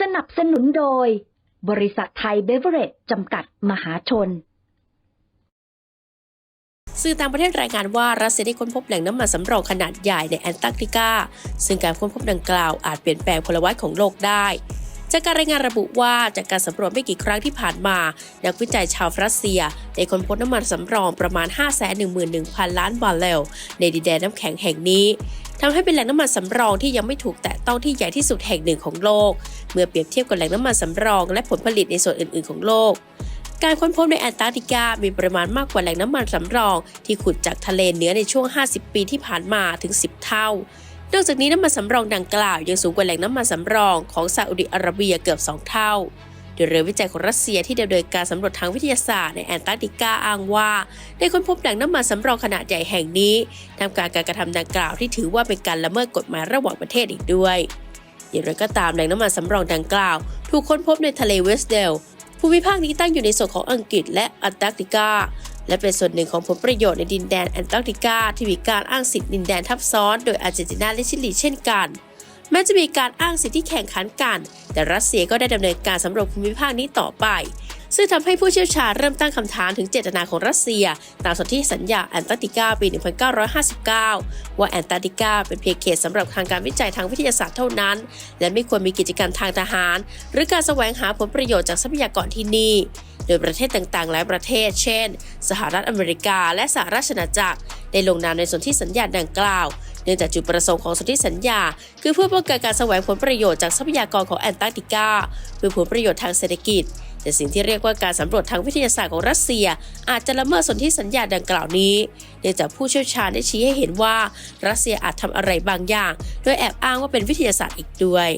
สนับสนุนโดย บริษัทไทยเบเวอเรจจำกัดมหาชน สื่อต่างประเทศรายงานว่ารัสเซียได้ค้นพบแหล่งน้ำมันสำรองขนาดใหญ่ในแอนตาร์กติกา ซึ่งการค้นพบดังกล่าวอาจเปลี่ยนแปลงพลวัตของโลกได้จากการรายงานระบุว่าจากการสำรวจไม่กี่ครั้งที่ผ่านมา นักวิจัยชาวรัสเซีย ได้ค้นพบน้ำมันสำรองประมาณ 511,000 ล้านบาร์เรลในดินแดนน้ำแข็งแห่งนี้ ทำให้เป็นแหล่งน้ำมันสำรองที่ยังไม่ถูกแตะต้องที่ใหญ่ที่สุดแห่งหนึ่งของโลก เมื่อเปรียบเทียบกับแหล่งน้ำมันสำรองและผลผลิตในส่วนอื่น ๆ ของโลก การค้นพบในแอนตาร์กติกา มีปริมาณมากกว่าแหล่งน้ำมันสำรอง ที่ขุดจากทะเลเหนือในช่วง 50 ปีที่ผ่านมาถึง 10 เท่านอกจากนี้น้ำมันสำรองดังกล่าวยังสูงกว่าแหล่งน้ำมันสำรองของซาอุดิอาระเบียเกือบ 2 เท่า โดยเรือวิจัยของรัสเซียที่ดำเนินการสำรวจทางวิทยาศาสตร์ในแอนตาร์กติกาอ้างว่า ได้ค้นพบแหล่งน้ำมันสำรองขนาดใหญ่แห่งนี้ทำการการกระทำดังกล่าวที่ถือว่าเป็นการละเมิดกฎหมายระหว่างประเทศอีกด้วย อย่างไรก็ตามแหล่งน้ำมันสำรองดังกล่าว ถูกค้นพบในทะเลเวสเดลภูมิภาคนี้ตั้งอยู่ในส่วนของอังกฤษและแอนตาร์กติกาและเป็นส่วนหนึ่งของผลประโยชน์ในดินแดนแอนตาร์กติกาที่มีการอ้างสิทธิ์ดินแดนทับซ้อน โดยอาร์เจนตินาและชิลีเช่นกัน แม้จะมีการอ้างสิทธิแข่งขันกัน แต่รัสเซียก็ได้ดำเนินการสำรวจภูมิภาคนี้ต่อไป ซึ่งทำให้ผู้เชี่ยวชาญเริ่มตั้งคำถามถึงเจตนาของรัสเซีย ตามสนธิสัญญาแอนตาร์กติกาปี 1959 ว่าแอนตาร์กติกาเป็นเพียงเขตสำหรับทางการวิจัยทางวิทยาศาสตร์เท่านั้น และไม่ควรมีกิจกรรมทางทหาร หรือการแสวงหาผลประโยชน์จากทรัพยากรที่นี่โดยประเทศต่างๆ หลายประเทศ เช่น สหรัฐอเมริกา และสหราชอาณาจักร ได้ลงนามในสนธิสัญญาดังกล่าวเนื่องจากจุดประสงค์ของสนธิสัญญา คือเพื่อป้องกันการแสวงผลประโยชน์จากทรัพยากรของแอนตาร์กติกาเพื่อผลประโยชน์ทางเศรษฐกิจ แต่สิ่งที่เรียกว่าการสำรวจทางวิทยาศาสตร์ของรัสเซีย อาจจะละเมิดสนธิสัญญาดังกล่าวนี้ เนื่องจากผู้เชี่ยวชาญได้ชี้ให้เห็นว่า รัสเซียอาจทำอะไรบางอย่าง โดยแอบอ้างว่าเป็นวิทยาศาสตร์อีกด้วย